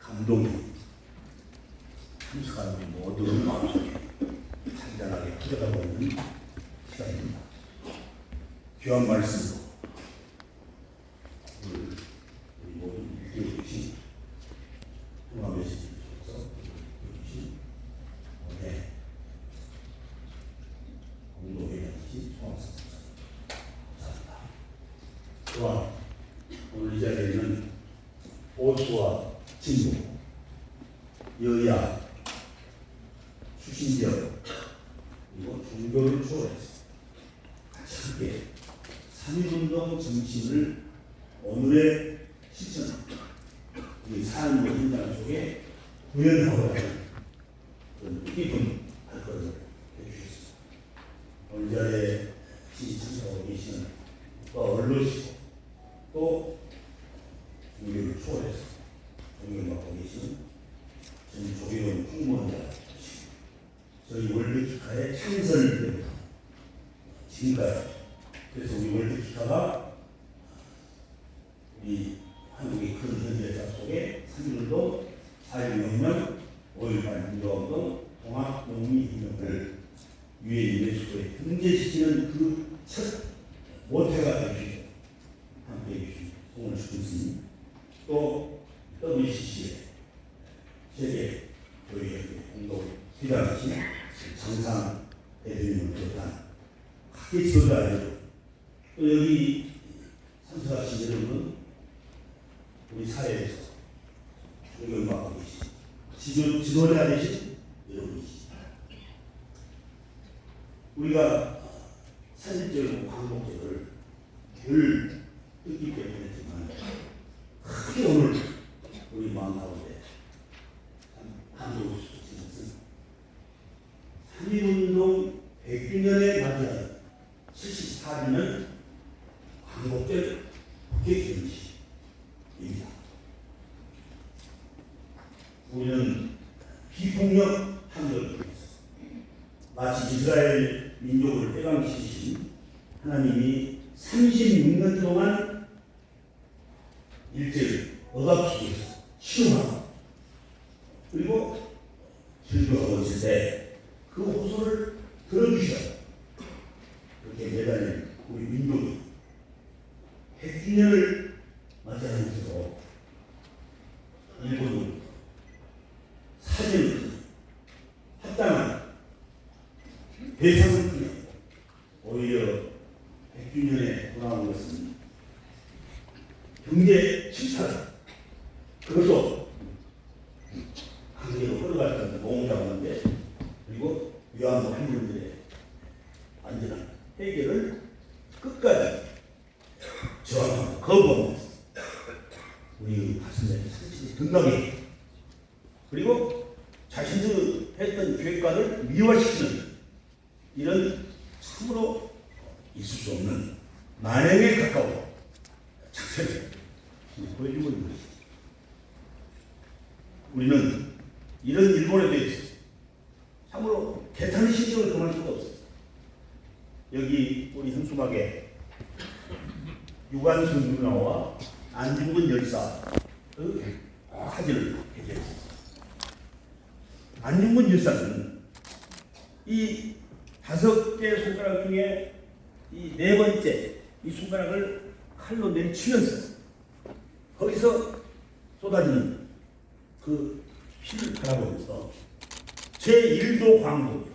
감동이 참석하는 우리 모든 마음속에 잔잔하게 풀어가고 있는 시간입니다. 귀한 말씀으로 우리 모든 일깨워 주신 통합의 신께서 주신 오늘 공동회 장신 송학사 감사합니다. 또한 오늘 이 자리에는 보수와 진보, 여야, 수신지역, 그리고 종교를 초월해서 같이 함께 삼일운동 정신을 오늘의 실천, 우리 삶의 현장 속에 구현하고자 하는 그런 뜻깊은 발걸음을 해주셨습니다. 오늘 자리에 지지하고 계시는 또 언론시고 또 종교를 초월해서 계시는 전 조계원 홍보원장 저희 월드키카의 창설 때부터 지금까지 그래서 우리 월드키카가 우리 한국의 큰 현대사 속에 3.1운동, 4.1혁명, 5.18 민주화운동, 통합농민혁명을 유해 유네스코에 등재시키는 그 첫 모태가 되주시고 함께 해주신 송원수 교수님 또 WCC의 세계 교회 공동 회장이신 장상 대표님을 비롯한 각계 지도자들 또 여기 참석하신 여러분 우리 사회에서 존경받고 계신 지도, 지도자 되신 여러분이십니다. 우리가 사실적이고 광복절을 늘 뜻깊게 보냈지만 크게 오늘 우리 마음 가운데 한국 수치는 3.1운동 100주년에 맞이하는 74주년 광복절 국회기념식입니다. 우리는 비폭력 hand을 통해서 마치 이스라엘 민족을 해방시키신 하나님이 36년 동안 일제를 억압하기 위해서 치유하고 그리고 즐거워 있을 때 그 호소를 들어주셔 그렇게 매달린 우리 민족이 백주년을 맞이하면서 일본은 사전을 합당한 대상을 통해 오히려 백주년에 돌아온 것은 경제 침탈 그것도 한계로 흘러갔던 노동자원인데 그리고 위안부 한민들의 안전한 해결을 끝까지 저항하고 거부하면서 우리 가슴에 상처를 든다게 그리고 자신들 했던 죄과를 미화시키는 이런 참으로 있을 수 없는 만행에 가까운 작전을 보여주고 있는 것이죠. 우리는 이런 일본에 대해서 참으로 개탄의 심정을 금할 수가 없어요. 여기 우리 현수막에 유관순 누나와 안중근 열사 그 사진을 게재했습니다. 안중근 열사는 이 다섯 개 손가락 중에 이 네 번째 이 손가락을 칼로 내리치면서 거기서 쏟아지는 그 피를 바라보면서 제1도 광복,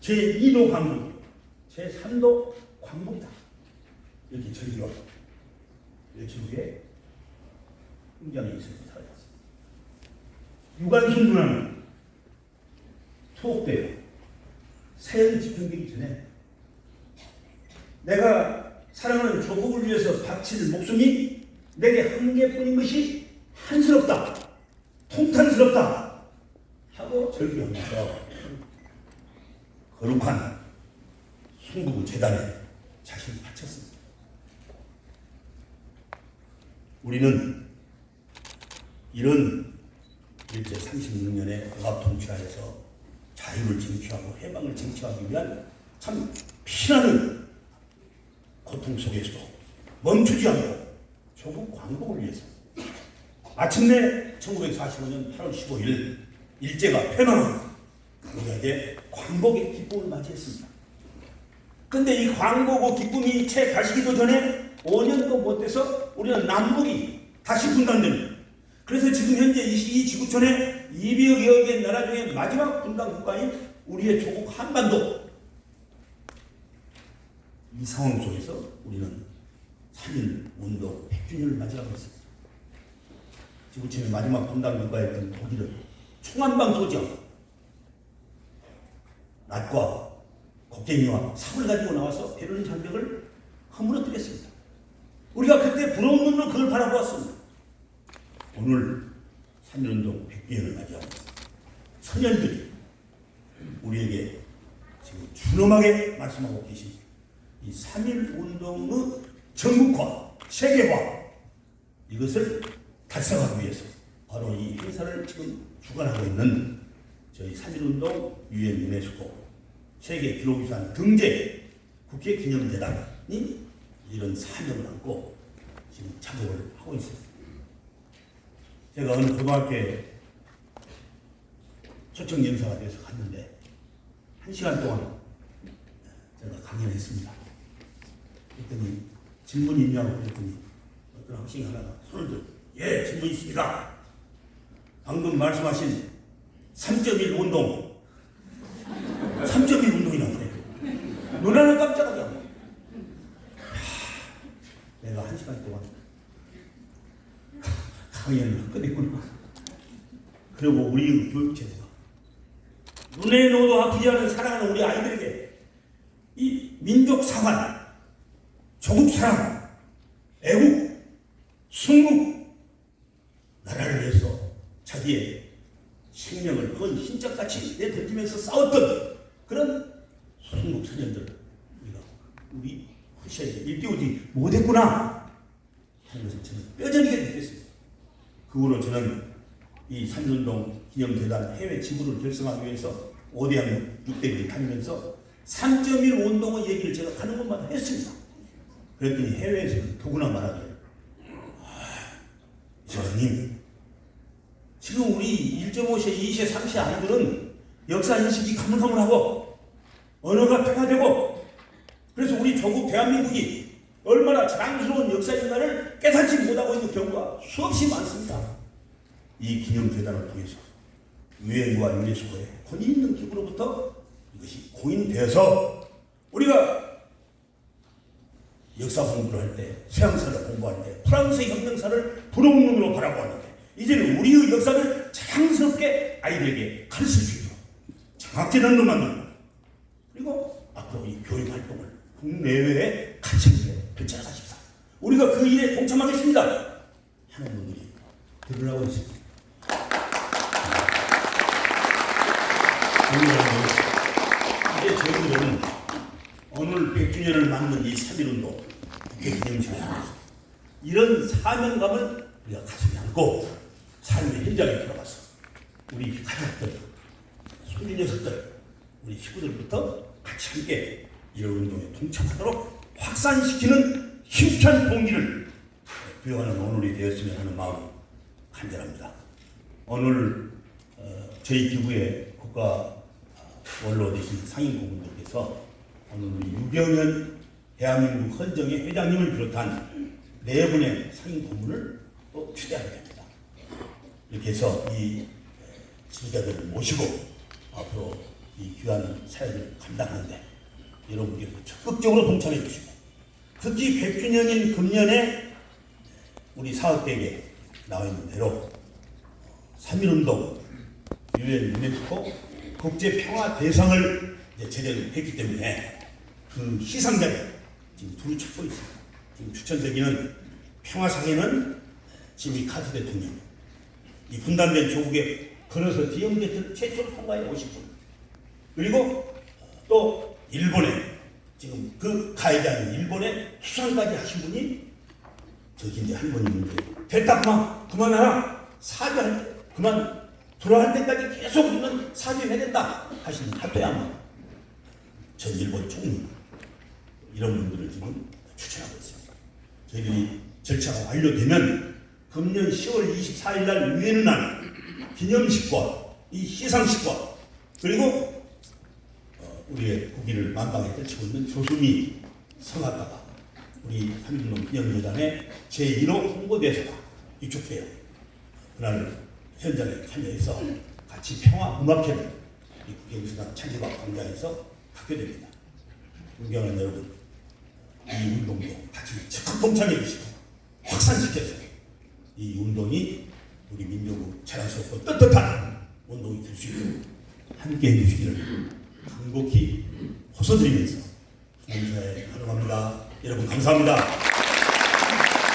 제2도 광복, 제3도 광복이다. 이렇게 절기와 외치후에 흥장에 있어서 사라졌습니다. 유관순 누나는 투옥되어 사형 집행되기 전에 내가 사랑하는 조국을 위해서 바칠 목숨이 내게 한 개뿐인 것이 한스럽다. 통탄스럽다. 하고 절규하면서 거룩한 순국 재단에 자신을 바쳤습니다. 우리는 이런 일제 36년의 억압 통치 하에서 자유를 쟁취하고 해방을 쟁취하기 위한 참 피나는 고통 속에서도 멈추지 않고 조국 광복을 위해서 마침내 1945년 8월 15일 일제가 우리가 이제 광복의 기쁨을 맞이했습니다. 근데 이 광복의 기쁨이 채 가시기도 전에 5년도 못 돼서 우리는 남북이 다시 분단됩니다. 그래서 지금 현재 이, 이 지구촌에 200여 개 나라 중에 마지막 분단 국가인 우리의 조국 한반도 이 상황 속에서 우리는 3.1 운동 100주년을 맞이하고 있습니다. 지구촌의 마지막 분단 국가였던 독일은 총한방 소지하고 낫과 곡괭이와 삽을 가지고 나와서 베를린 장벽을 허물어뜨렸습니다. 우리가 그때 부러운 눈으로 그걸 바라보았습니다. 오늘 3.1운동 100주년을 맞이하고 선현들이 우리에게 지금 준엄하게 말씀하고 계신 이 3.1운동의 전국화, 세계화 이것을 달성하기 위해서 바로 이 행사를 지금 주관하고 있는 저희 3.1운동 유엔 유네스코 세계 기록유산 등재 국회 기념재단이 이런 사명을 안고 지금 작업을 하고 있습니다. 제가 어느 고등학교에 초청 연사가 돼서 갔는데 한 시간 동안 제가 강연을 했습니다. 그랬더니 질문이 있냐고 그랬더니 어떤 학생이 하나가 손을 들고 예 질문 있습니다. 방금 말씀하신 3.1 운동 3.1 운동이라고 그래. 누나는 깜짝이야. 하, 내가 한 시간 동안 강연을 했거든요. 그리고 우리 교육체제가 눈에 넣어도 아프지 않은 사랑하는 우리 아이들에게 이 민족 사관, 조국 사랑, 애국, 순국, 나라를 위해서 자기의 생명을 건 신적같이 내던지면서 싸웠던 그런 순국 소년들 우리가 우리 후시에 일띄우지 못했구나 하는 것을 저는 뼈저리게 느꼈습니다. 그 후로 저는 이 삼륜동 기념재단 해외 지부를 결성하기 위해서 5대학 6대를 다니면서 3.1 운동의 얘기를 제가 가는 곳마다 했습니다. 그랬더니 해외에서 더구나 말하기를 아, 저님 지금 우리 1.5세, 2세, 3세 아이들은 역사 인식이 가물가물하고 언어가 폐화되고 그래서 우리 조국 대한민국이 얼마나 자랑스러운 역사인가를 깨닫지 못하고 있는 경우가 수없이 많습니다. 이 기념재단을 통해서 유엔과 유네스코의 권위 있는 기구로부터 이것이 공인되어서 우리가 역사 공부를 할 때, 서양사를 공부할 때, 프랑스의 혁명사를 부러운 눈으로 바라보았는데, 이제는 우리의 역사를 자랑스럽게 아이들에게 가르칠 수 있도록 장학재단도 만들고, 그리고 앞으로 이 교육 활동을 국내외에 같이 펼쳐나가십사. 우리가 그 일에 동참하겠습니다. 하는 분들이 드러나고 있습니다. 이제 저희들은 오늘 100주년을 맞는 이 3.1운동 국회 기념식에서 이런 사명감을 우리가 가슴에 안고 삶의 현장에 들어가서 우리 가족들, 손주 녀석들, 우리 식구들부터 같이 함께 이런 운동에 동참하도록 확산시키는 힘찬 동기를 부여하는 오늘이 되었으면 하는 마음 간절합니다. 오늘 어, 저희 기부의 국가 원로 되신 상임 고문들께서 오늘 유경현 대한민국 헌정의 회장님을 비롯한 네 분의 상임 고문을 또 추대하게 됩니다. 이렇게 해서 이 지도자들을 모시고 앞으로 이 귀한 사역을 감당하는데 여러분께서 적극적으로 동참해 주시고 특히 100주년인 금년에 우리 사업계획에 나와 있는 대로 3.1운동 유엔 유네스코 국제평화 대상을 제대로 했기 때문에 그 시상자를 지금 둘이 찾고 있습니다. 지금 추천되기는 평화상에는 지미 카드 대통령, 이 분단된 조국에 걸어서 지형제들 최초로 통과해 오신 분, 그리고 또 일본에 지금 그 가해자인 일본에 수상까지 하신 분이 저기 이제 할머니인데 됐다 그만 그만하라 사죄할 때 그만 돌아갈 때까지 계속 우리는 사죄해야 된다 하시는 하토야마 전 일본 총리 이런 분들을 지금 추천하고 있습니다. 저희들이 절차가 완료되면 금년 10월 24일 날 위에는 날 기념식과 이 시상식과 그리고 어, 우리의 국기를 만방에 떨치고 있는 조수미 성악가가 우리 한민동 기념재단의 제1호 홍보대사가 입촉해요. 그날 현장에 참여해서 같이 평화 음악회를 이 국경수단 찬지박 광장에서 갖게 됩니다. 존경하는 여러분, 이 운동도 같이 적극 동참해 주시고 확산시켜서 이 운동이 우리 민족의 자랑스럽고 떳떳한 운동이 될 수 있도록 함께 해주시기를 간곡히 호소드리면서 인사에 가능합니다. 여러분 감사합니다.